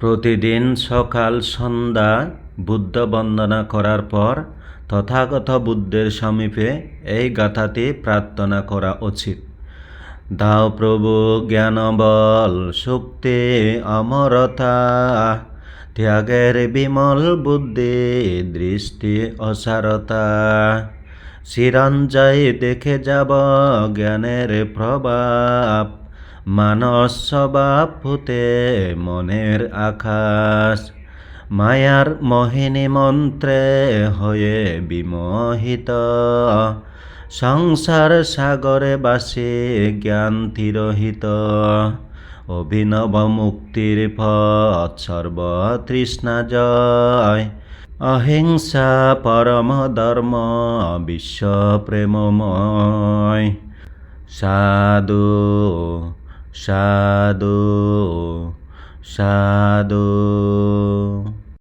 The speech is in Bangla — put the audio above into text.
প্রতিদিন সকাল, সন্ধ্যা বুদ্ধ বন্দনা করার পর তথাগত বুদ্ধের সমীপে এই গাথাটি প্রার্থনা করা উচিত। দাও প্রভু জ্ঞান বল শক্তি, অমরতা, ত্যাগের বিমল বুদ্ধি, দৃষ্টি, অসারতা। চিরঞ্জয় দেখে যাব জ্ঞানের প্রভাব। মানস স্বভাব মনের আকাশ। মায়ার মোহিনী মন্ত্রে হয়ে বিমোহিত। সংসার সাগরে বাসে জ্ঞান তিরোহিত। অভিনব মুক্তির পথ সর্বতৃষ্ণা জয়। অহিংসা পরম ধর্ম বিশ্ব প্রেমময় সাধু সাধু সাধু।